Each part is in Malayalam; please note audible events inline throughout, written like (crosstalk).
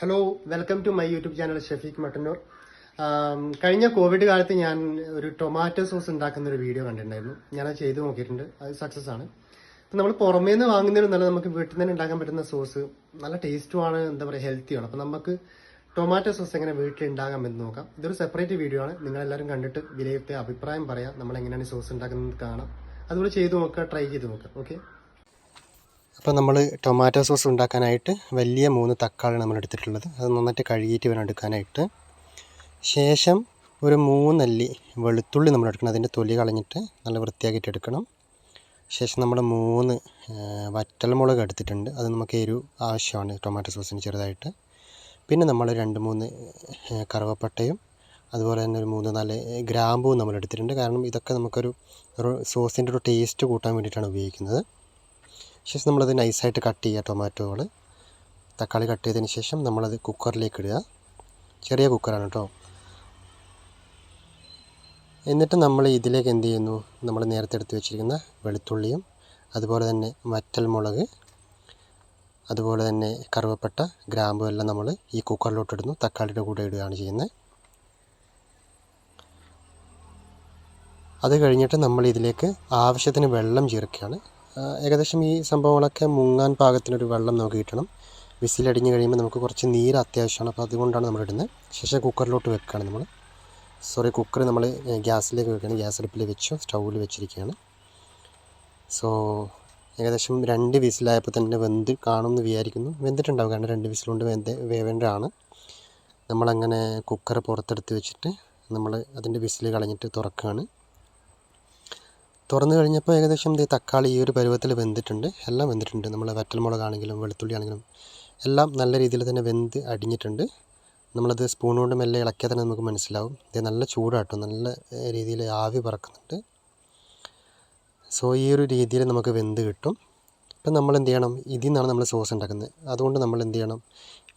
Hello welcome to my YouTube channel Shafeeq Mattannur കഴിഞ്ഞ കോവിഡ് കാലത്ത് ഞാൻ ഒരു ടൊമാറ്റോ സോസ് ഉണ്ടാക്കുന്ന ഒരു വീഡിയോ കണ്ടിട്ടുണ്ടായിരുന്നു. ഞാനത് ചെയ്ത് നോക്കിയിട്ടുണ്ട്. അത് സക്സസ് ആണ്. അപ്പം നമ്മൾ പുറമേ നിന്ന് വാങ്ങുന്നതിന് നല്ല നമുക്ക് വീട്ടിൽ നിന്ന് ഉണ്ടാക്കാൻ പറ്റുന്ന സോസ് നല്ല ടേസ്റ്റുമാണ് എന്താ പറയുക ഹെൽത്തിയാണ് അപ്പം നമുക്ക് ടൊമാറ്റോ സോസ് എങ്ങനെ വീട്ടിൽ ഉണ്ടാകാൻ പറ്റുന്ന നോക്കാം. ഇതൊരു സെപ്പറേറ്റ് വീഡിയോ ആണ്. നിങ്ങളെല്ലാവരും കണ്ടിട്ട് വിലയിരുത്തിയ അഭിപ്രായം പറയാം. നമ്മൾ എങ്ങനെയാണ് സോസ് ഉണ്ടാക്കുന്നത് കാണാം. അതുപോലെ ചെയ്ത് നോക്കുക ട്രൈ ചെയ്ത് നോക്കുക. ഓക്കെ അപ്പോൾ നമ്മൾ ടൊമാറ്റോ സോസ് ഉണ്ടാക്കാനായിട്ട് വലിയ മൂന്ന് തക്കാളി നമ്മൾ എടുത്തിട്ടുള്ളത്. അത് നന്നായിട്ട് കഴുകിയിട്ട് വേണം എടുക്കാനായിട്ട്. ശേഷം ഒരു മൂന്നല്ലി വെളുത്തുള്ളി നമ്മൾ എടുക്കണം. അതിന്റെ തൊലി കളഞ്ഞിട്ട് നല്ല വൃത്തിയാക്കിയിട്ട് എടുക്കണം. ശേഷം നമ്മൾ മൂന്ന് വറ്റൽമുളക് എടുത്തിട്ടുണ്ട്. അത് നമുക്ക് എരിവ് ആവശ്യമാണ് ടൊമാറ്റോ സോസിന് ചെറുതായിട്ട്. പിന്നെ നമ്മൾ രണ്ട് മൂന്ന് കറുവപ്പട്ടയും അതുപോലെ തന്നെ ഒരു മൂന്ന് നാല് ഗ്രാമ്പും നമ്മൾ എടുത്തിട്ടുണ്ട്. കാരണം ഇതൊക്കെ നമുക്കൊരു സോസിന്റെ ഒരു ടേസ്റ്റ് കൂട്ടാൻ വേണ്ടിയിട്ടാണ് ഉപയോഗിക്കുന്നത്. ശേഷം നമ്മളത് നൈസായിട്ട് കട്ട് ചെയ്യുക ടൊമാറ്റോകൾ തക്കാളി കട്ട് ചെയ്തതിന് ശേഷം നമ്മളത് കുക്കറിലേക്ക് ഇടുക ചെറിയ കുക്കറാണ് കേട്ടോ എന്നിട്ട് നമ്മൾ ഇതിലേക്ക് എന്ത് ചെയ്യുന്നു? നമ്മൾ നേരത്തെ എടുത്ത് വെച്ചിരിക്കുന്ന വെളുത്തുള്ളിയും അതുപോലെ തന്നെ വറ്റൽ മുളക് അതുപോലെ തന്നെ കറുവപ്പട്ട ഗ്രാമ്പു എല്ലാം നമ്മൾ ഈ കുക്കറിലോട്ട് ഇടുന്നു. തക്കാളിയുടെ കൂടെ ഇടുകയാണ് ചെയ്യുന്നത്. അത് കഴിഞ്ഞിട്ട് നമ്മൾ ഇതിലേക്ക് ആവശ്യത്തിന് വെള്ളം ചേർക്കുകയാണ്. ഏകദേശം ഈ സംഭവങ്ങളൊക്കെ മുങ്ങാൻ പാകത്തിനൊരു വെള്ളം നമുക്ക് കിട്ടണം. വിസിലടിഞ്ഞ് കഴിയുമ്പോൾ നമുക്ക് കുറച്ച് നീര് അത്യാവശ്യമാണ്. അപ്പോൾ അതുകൊണ്ടാണ് നമ്മൾ ഇടുന്നത്. ശേഷം കുക്കറിലോട്ട് വെക്കുകയാണ് നമ്മൾ. സോറി കുക്കർ നമ്മൾ ഗ്യാസിലേക്ക് വെക്കുകയാണ്. ഗ്യാസ് അടുപ്പിൽ വെച്ചു സ്റ്റൗവിൽ വെച്ചിരിക്കുകയാണ്. സോ ഏകദേശം രണ്ട് വിസിലായപ്പോൾ തന്നെ വെന്ത് കാണുമെന്ന് വിചാരിക്കുന്നു. വെന്തിട്ടുണ്ടാവും. കാരണം രണ്ട് വിസിലുകൊണ്ട് വെന്ത് വേവേണ്ടതാണ്. നമ്മളങ്ങനെ കുക്കർ പുറത്തെടുത്ത് വെച്ചിട്ട് നമ്മൾ അതിന്റെ വിസിൽ കളഞ്ഞിട്ട് തുറക്കുകയാണ്. തുറന്നു കഴിഞ്ഞപ്പോൾ ഏകദേശം ഇത് തക്കാളി ഈ ഒരു പരുവത്തിൽ വെന്തിട്ടുണ്ട്. എല്ലാം വെന്തിട്ടുണ്ട്. നമ്മൾ വറ്റൽമുളകാണെങ്കിലും വെളുത്തുള്ളി ആണെങ്കിലും എല്ലാം നല്ല രീതിയിൽ തന്നെ വെന്ത് അടിഞ്ഞിട്ടുണ്ട്. നമ്മളത് സ്പൂൺ കൊണ്ട് മെല്ലെ ഇളക്കിയാൽ തന്നെ നമുക്ക് മനസ്സിലാവും. ഇത് നല്ല ചൂടാട്ടോ. നല്ല രീതിയിൽ ആവി പറക്കുന്നുണ്ട്. സോ ഈ ഒരു രീതിയിൽ നമുക്ക് വെന്ത് കിട്ടും. ഇപ്പം നമ്മൾ എന്ത് ചെയ്യണം? ഇതിൽ നിന്നാണ് നമ്മൾ സോസ് ഉണ്ടാക്കുന്നത്. അതുകൊണ്ട് നമ്മൾ എന്ത് ചെയ്യണം?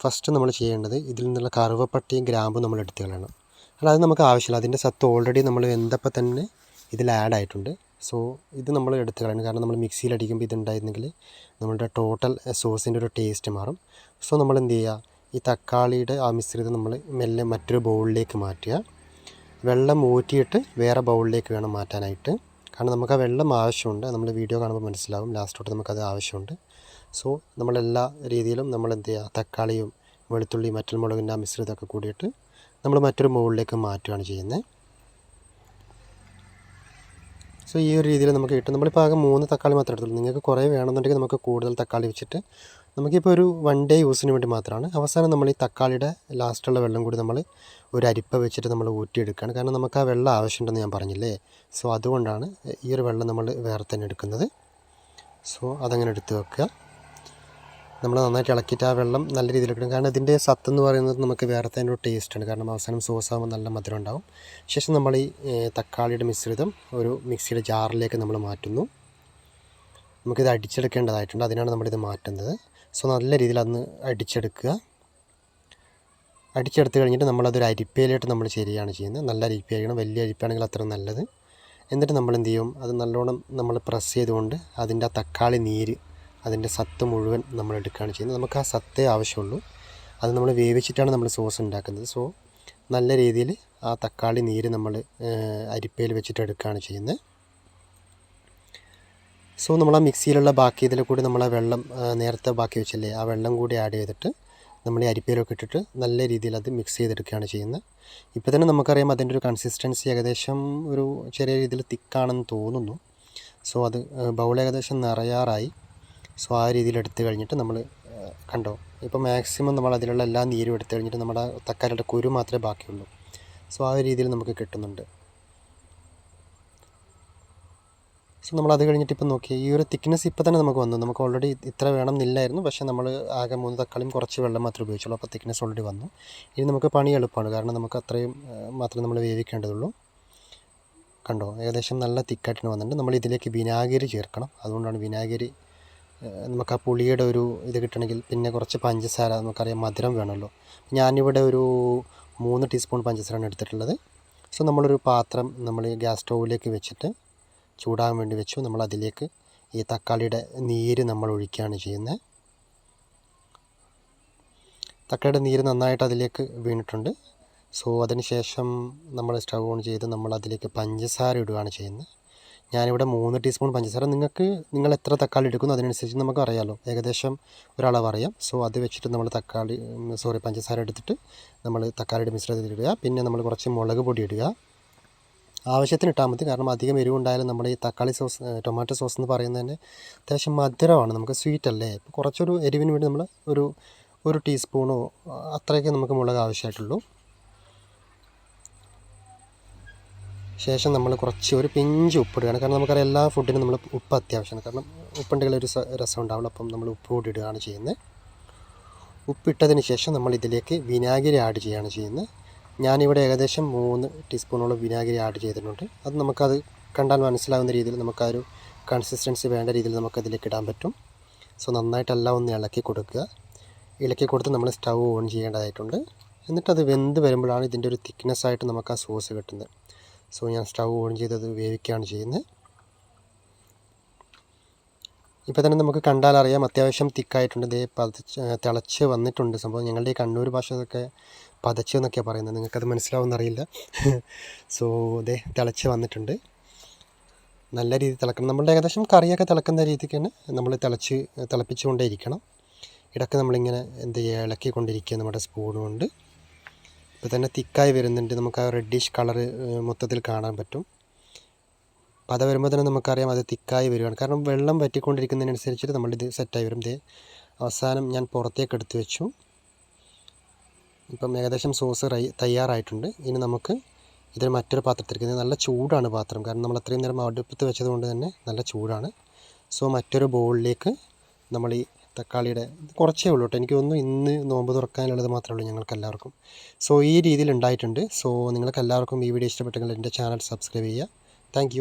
ഫസ്റ്റ് നമ്മൾ ചെയ്യേണ്ടത് ഇതിൽ നിന്നുള്ള കറുവപ്പട്ടിയും ഗ്രാമ്പും നമ്മൾ എടുത്തു കളയണം. അല്ല അത് നമുക്ക് ആവശ്യമില്ല. അതിന്റെ സത്ത് ഓൾറെഡി നമ്മൾ വെന്തപ്പോൾ തന്നെ ഇതിൽ ആഡ് ആയിട്ടുണ്ട്. സോ ഇത് നമ്മൾ എടുത്ത് കളയണം കാരണം നമ്മൾ മിക്സിയിൽ അടിക്കുമ്പോൾ ഇതുണ്ടായിരുന്നെങ്കിൽ നമ്മുടെ ടോട്ടൽ സോസിന്റെ ഒരു ടേസ്റ്റ് മാറും. സോ നമ്മൾ എന്ത് ചെയ്യുക? ഈ തക്കാളിയുടെ ആ മിശ്രിതം നമ്മൾ മെല്ലെ മറ്റൊരു ബൗളിലേക്ക് മാറ്റുക. വെള്ളം ഊറ്റിയിട്ട് വേറെ ബൗളിലേക്ക് വേണം മാറ്റാനായിട്ട്. കാരണം നമുക്ക് ആ വെള്ളം ആവശ്യമുണ്ട്. നമ്മൾ വീഡിയോ കാണുമ്പോൾ മനസ്സിലാവും. ലാസ്റ്റോട്ട് നമുക്കത് ആവശ്യമുണ്ട്. സോ നമ്മളെല്ലാ രീതിയിലും നമ്മൾ എന്ത് ചെയ്യുക? തക്കാളിയും വെളുത്തുള്ളി മറ്റൽമുളകിന്റെ ആ മിശ്രിതമൊക്കെ കൂടിയിട്ട് നമ്മൾ മറ്റൊരു ബൗളിലേക്ക് മാറ്റുകയാണ് ചെയ്യുന്നത്. സോ ഈ ഒരു രീതിയിൽ നമുക്ക് കിട്ടും. നമ്മളിപ്പോൾ ആകെ മൂന്ന് തക്കാളി മാത്രമേ എടുത്തുള്ളൂ. നിങ്ങൾക്ക് കുറേ വേണമെന്നുണ്ടെങ്കിൽ നമുക്ക് കൂടുതൽ തക്കാളി വെച്ചിട്ട് നമുക്കിപ്പോൾ ഒരു വൺ ഡേ യൂസിന് വേണ്ടി മാത്രമാണ്. അവസാനം നമ്മൾ ഈ തക്കാളിയുടെ ലാസ്റ്റുള്ള വെള്ളം കൂടി നമ്മൾ ഒരു അരിപ്പ വെച്ചിട്ട് നമ്മൾ ഊറ്റിയെടുക്കുകയാണ്. കാരണം നമുക്ക് ആ വെള്ളം ആവശ്യമുണ്ടെന്ന് ഞാൻ പറഞ്ഞില്ലേ? സോ അതുകൊണ്ടാണ് ഈ ഒരു വെള്ളം നമ്മൾ വേറെ തന്നെ എടുക്കുന്നത്. സോ അതങ്ങനെ എടുത്ത് വെക്കുക. നമ്മൾ നന്നായിട്ട് ഇളക്കിയിട്ട് ആ വെള്ളം നല്ല രീതിയിൽ എടുക്കണം കാരണം ഇതിന്റെ സത്ത് എന്ന് പറയുന്നത് നമുക്ക് വേറെ തന്നെ ഒരു ടേസ്റ്റാണ് കാരണം അവസാനം സോസ് ആകുമ്പോൾ നല്ല മധുരം ഉണ്ടാവും. ശേഷം നമ്മൾ ഈ തക്കാളിയുടെ മിശ്രിതം ഒരു മിക്സിയുടെ ജാറിലേക്ക് നമ്മൾ മാറ്റുന്നു. നമുക്കിത് അടിച്ചെടുക്കേണ്ടതായിട്ടുണ്ട്. അതിനാണ് നമ്മളിത് മാറ്റുന്നത്. സോ നല്ല രീതിയിൽ അന്ന് അടിച്ചെടുക്കുക. അടിച്ചെടുത്ത് കഴിഞ്ഞിട്ട് നമ്മളതൊരു അരിപ്പയിലോട്ട് നമ്മൾ ശരിയാണ് ചെയ്യുന്നത്. നല്ല അരിപ്പയായിരിക്കണം. വലിയ അരിപ്പയാണെങ്കിൽ അത്ര നല്ലത്. എന്നിട്ട് നമ്മൾ എന്ത് ചെയ്യും? അത് നല്ലോണം നമ്മൾ പ്രസ് ചെയ്തുകൊണ്ട് അതിന്റെ തക്കാളി നീര് അതിന്റെ സത്ത് മുഴുവൻ നമ്മൾ എടുക്കുകയാണ് ചെയ്യുന്നത്. നമുക്ക് ആ സത്തേ ആവശ്യമുള്ളൂ. അത് നമ്മൾ വേവിച്ചിട്ടാണ് നമ്മൾ സോസ് ഉണ്ടാക്കുന്നത്. സോ നല്ല രീതിയിൽ ആ തക്കാളി നീര് നമ്മൾ അരിപ്പയിൽ വെച്ചിട്ട് എടുക്കുകയാണ് ചെയ്യുന്നത്. സോ നമ്മൾ ആ മിക്സിയിലുള്ള ബാക്കി ഇതിൽ കൂടി നമ്മൾ ആ വെള്ളം നേരത്തെ ബാക്കി വെച്ചില്ലേ ആ വെള്ളം കൂടി ആഡ് ചെയ്തിട്ട് നമ്മൾ ഈ അരിപ്പയിലൊക്കെ ഇട്ടിട്ട് നല്ല രീതിയിൽ അത് മിക്സ് ചെയ്തെടുക്കുകയാണ് ചെയ്യുന്നത്. ഇപ്പോൾ തന്നെ നമുക്കറിയാം അതിന്റെ ഒരു കൺസിസ്റ്റൻസി ഏകദേശം ഒരു ചെറിയ രീതിയിൽ തിക്കാണെന്ന് തോന്നുന്നു. സോ അത് ബൗൾ ഏകദേശം നിറയാറായി. സോ ആ രീതിയിൽ എടുത്തു കഴിഞ്ഞിട്ട് നമ്മൾ കണ്ടോ? ഇപ്പോൾ മാക്സിമം നമ്മൾ അതിലുള്ള എല്ലാ നീരും എടുത്തു കഴിഞ്ഞിട്ട് നമ്മുടെ തക്കാളിയുടെ കുരു മാത്രമേ ബാക്കിയുള്ളൂ. സോ ആ രീതിയിൽ നമുക്ക് കിട്ടുന്നുണ്ട്. സോ നമ്മൾ അത് കഴിഞ്ഞിട്ട് ഇപ്പം നോക്കി ഈ ഒരു തിക്നെസ് ഇപ്പോൾ തന്നെ നമുക്ക് വന്നു. നമുക്ക് ഓൾറെഡി ഇത്ര വേണം എന്നില്ലായിരുന്നു. പക്ഷേ നമ്മൾ ആകെ മൂന്ന് തക്കാളിയും കുറച്ച് വെള്ളം മാത്രമേ ഉപയോഗിച്ചുള്ളൂ. അപ്പോൾ തിക്നെസ് ഓൾറെഡി വന്നു. ഇനി നമുക്ക് പണി എളുപ്പമാണ്. കാരണം നമുക്ക് അത്രയും മാത്രമേ നമ്മൾ വേവിക്കേണ്ടതുള്ളൂ. കണ്ടോ? ഏകദേശം നല്ല തിക്കായിട്ടിന് വന്നിട്ടുണ്ട് നമ്മൾ ഇതിലേക്ക് വിനാഗിരി ചേർക്കണം. അതുകൊണ്ടാണ് വിനാഗിരി നമുക്ക് ആ പുളിയുടെ ഒരു ഇത് കിട്ടണമെങ്കിൽ പിന്നെ കുറച്ച് പഞ്ചസാര നമുക്കറിയാം മധുരം വേണമല്ലോ. ഞാനിവിടെ ഒരു മൂന്ന് ടീസ്പൂൺ പഞ്ചസാരയാണ് എടുത്തിട്ടുള്ളത്. സോ നമ്മളൊരു പാത്രം നമ്മൾ ഈ ഗ്യാസ് സ്റ്റൗവിലേക്ക് വെച്ചിട്ട് ചൂടാകാൻ വേണ്ടി വെച്ചു. നമ്മൾ അതിലേക്ക് ഈ തക്കാളിയുടെ നീര് നമ്മൾ ഒഴിക്കുകയാണ് ചെയ്യുന്നത്. തക്കാളിയുടെ നീര് നന്നായിട്ട് അതിലേക്ക് വീണിട്ടുണ്ട്. സോ അതിന് ശേഷം നമ്മൾ സ്റ്റൗ ഓൺ ചെയ്ത് നമ്മൾ അതിലേക്ക് പഞ്ചസാര ഇടുകയാണ് ചെയ്യുന്നത്. ഞാനിവിടെ മൂന്ന് ടീസ്പൂൺ പഞ്ചസാര. നിങ്ങൾക്ക് നിങ്ങൾ എത്ര തക്കാളി എടുക്കുന്നു അതിനനുസരിച്ച് നമുക്ക് അറിയാമല്ലോ ഏകദേശം ഒരളവ് അറിയാം. സോ അത് വെച്ചിട്ട് നമ്മൾ തക്കാളി സോറി പഞ്ചസാര എടുത്തിട്ട് നമ്മൾ തക്കാളിയുടെ മിശ്രിതത്തിൽ ഇടുക. പിന്നെ നമ്മൾ കുറച്ച് മുളക് പൊടി ഇടുക. ആവശ്യത്തിന് ഇട്ടാൽ മതി. കാരണം അധികം എരിവുണ്ടായാലും നമ്മുടെ ഈ തക്കാളി സോസ് ടൊമാറ്റോ സോസ് എന്ന് പറയുന്നത് തന്നെ അത്യാവശ്യം മധുരമാണ്. നമുക്ക് സ്വീറ്റ് അല്ലേ? കുറച്ചൊരു എരിവിന് വേണ്ടി നമ്മൾ ഒരു ഒരു ടീസ്പൂണോ അത്രയൊക്കെ നമുക്ക് മുളക് ആവശ്യമായിട്ടുള്ളൂ. ശേഷം നമ്മൾ കുറച്ച് ഒരു പിഞ്ച് ഉപ്പിടുകയാണ്. കാരണം നമുക്കറിയാം എല്ലാ ഫുഡിനും നമ്മൾ ഉപ്പ് അത്യാവശ്യമാണ്. കാരണം ഉപ്പുണ്ടെങ്കിൽ ഒരു രസം ഉണ്ടാവുള്ളൂ അപ്പം നമ്മൾ ഉപ്പ് കൂടി ഇടുകയാണ് ചെയ്യുന്നത്. ഉപ്പിട്ടതിന് ശേഷം നമ്മൾ ഇതിലേക്ക് വിനാഗിരി ആഡ് ചെയ്യുകയാണ് ചെയ്യുന്നത്. ഞാനിവിടെ ഏകദേശം മൂന്ന് ടീസ്പൂണോളം വിനാഗിരി ആഡ് ചെയ്തിട്ടുണ്ട്. അത് നമുക്കത് കണ്ടാൽ മനസ്സിലാവുന്ന രീതിയിൽ നമുക്ക് ആ ഒരു കൺസിസ്റ്റൻസി വേണ്ട രീതിയിൽ നമുക്കതിലേക്ക് ഇടാൻ പറ്റും. സോ നന്നായിട്ടെല്ലാം ഒന്ന് ഇളക്കി കൊടുക്കുക. ഇളക്കി കൊടുത്ത് നമ്മൾ സ്റ്റൗ ഓൺ ചെയ്യേണ്ടതായിട്ടുണ്ട്. എന്നിട്ടത് വെന്ത് വരുമ്പോഴാണ് ഇതിന്റെ ഒരു തിക്നെസ്സായിട്ട് നമുക്ക് ആ സോസ് കിട്ടുന്നത്. സോ ഞാൻ സ്റ്റൗ ഓൺ ചെയ്തത് വേവിക്കുകയാണ് ചെയ്യുന്നത്. ഇപ്പോൾ തന്നെ നമുക്ക് കണ്ടാൽ അറിയാം അത്യാവശ്യം തിക്കായിട്ടുണ്ട്. ഇതേ പതച്ച് തിളച്ച് വന്നിട്ടുണ്ട് സംഭവം. ഞങ്ങളുടെ ഈ കണ്ണൂർ ഭാഷ ഇതൊക്കെ പതച്ചു എന്നൊക്കെയാണ് പറയുന്നത്. നിങ്ങൾക്കത് മനസ്സിലാവുമെന്ന് അറിയില്ല. (laughs) സോ ദേ തിളച്ച് വന്നിട്ടുണ്ട്. നല്ല രീതിയിൽ തിളക്കണം. നമ്മളുടെ ഏകദേശം കറിയൊക്കെ തിളക്കുന്ന രീതിക്ക് തന്നെ നമ്മൾ തിളച്ച് തിളപ്പിച്ചുകൊണ്ടേ ഇരിക്കണം ഇടയ്ക്ക് നമ്മളിങ്ങനെ എന്ത് ചെയ്യുക? ഇളക്കിക്കൊണ്ടിരിക്കുക നമ്മുടെ സ്പൂൺ കൊണ്ട്. ഇപ്പോൾ തന്നെ തിക്കായി വരുന്നുണ്ട്. നമുക്ക് ആ റെഡിഷ് കളറ് മൊത്തത്തിൽ കാണാൻ പറ്റും. അപ്പോൾ അത് വരുമ്പോൾ തന്നെ നമുക്കറിയാം അത് തിക്കായി വരികയാണ് കാരണം വെള്ളം വറ്റിക്കൊണ്ടിരിക്കുന്നതിനനുസരിച്ചിട്ട് നമ്മളിത് സെറ്റായി വരും. ഇതേ അവസാനം ഞാൻ പുറത്തേക്ക് എടുത്തു വെച്ചു. ഇപ്പം ഏകദേശം സോസ് തയ്യാറായിട്ടുണ്ട്. ഇനി നമുക്ക് ഇതിൽ മറ്റൊരു പാത്രത്തിലേക്ക് നല്ല ചൂടാണ് പാത്രം. കാരണം നമ്മൾ അത്രയും നേരം അടുപ്പത്ത് വെച്ചതുകൊണ്ട് തന്നെ നല്ല ചൂടാണ്. സോ മറ്റൊരു ബൗളിലേക്ക് നമ്മൾ ഈ തക്കാളിയുടെ കുറച്ചേ ഉള്ളൂ കേട്ടോ. എനിക്ക് ഇന്ന് നോമ്പ് തുറക്കാനുള്ളത് മാത്രമേ ഉള്ളൂ ഞങ്ങൾക്ക് എല്ലാവർക്കും സോ ഈ രീതിയിൽ ഉണ്ടായിട്ടുണ്ട്. സോ നിങ്ങൾക്ക് എല്ലാവർക്കും ഈ വീഡിയോ ഇഷ്ടപ്പെട്ടെങ്കിൽ എന്റെ ചാനൽ സബ്സ്ക്രൈബ് ചെയ്യുക. താങ്ക്